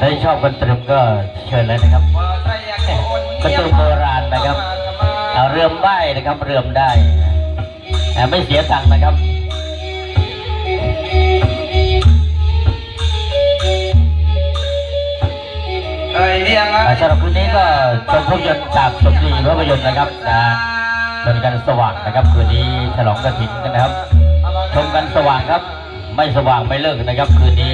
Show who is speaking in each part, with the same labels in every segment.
Speaker 1: ถ้าชอบคนตรึมก็เชิญเลยนะครับก็ตรึมโบราณนะครับเอาเรื่มได้นะครับเรื่มได้แต่ไม่เสียตังค์นะครับ
Speaker 2: เอ้ยเรียงอะ
Speaker 1: อ่าสำหรับคืนนี้ก็ชมภาพยนตร์จากสมรีภาพยนตร์นะครับนะชมกันสว่างนะครับคืนนี้ฉลองกระถิ่นกันนะครับ ชมกันสว่างครับ ไม่สว่างไม่เลิกนะครับคืนนี้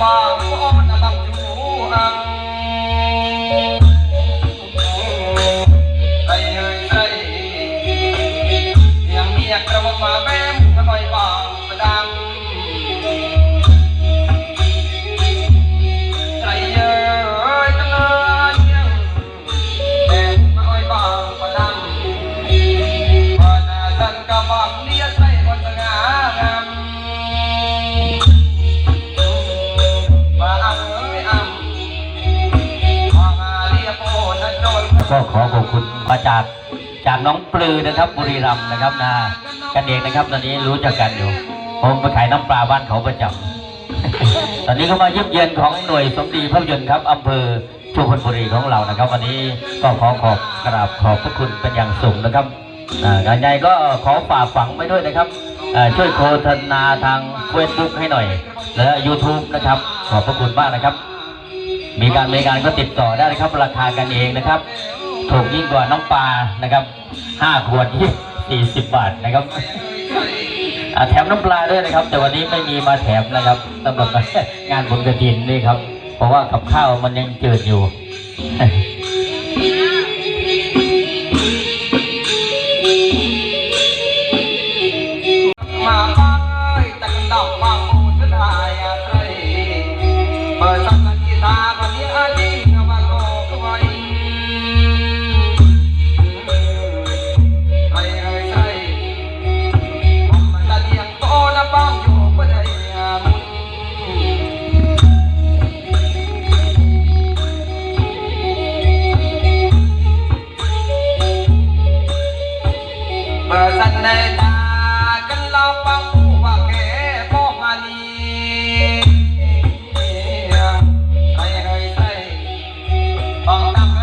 Speaker 2: มื ก็
Speaker 1: ขอขอบคุณมาจากจากน้องปลือนะครับบุรีรัมย์นะครับนะกันเองนะครับ ตอนนี้รู้จักกันอยู่ผมไปขายน้ำปลาบ้านเขาประจำตอนนี้ก็มาเยี่ยมเยียนของหน่วยสมดีภาพยนตร์ครับอำเภอชุมพลบุรีของเรานะครับ วันนี้ก็ขอขอบกราบขอบพระคุณเป็นอย่างสูงนะครับอ่างานใหญ่ก็ขอฝากฝังไว้ด้วยนะครับอ่าช่วยโฆษณาทางเฟซบุ๊กให้หน่อย และ YouTube นะครับ ขอบพระคุณมากนะครับ มีการบริการก็ติดต่อได้นะครับ ราคากันเองนะครับ ถูกยิ่งกว่าน้องปลานะครับห้าขวดยี่สี่สิบบาทนะครับแถมน้ำปลาด้วยนะครับ แต่วันนี้ไม่มีมาแถมนะครับสำหรับงานบุญกระถินนี่ครับ เพราะว่ากับข้าวมันยังเจืดอยู่ Bang tam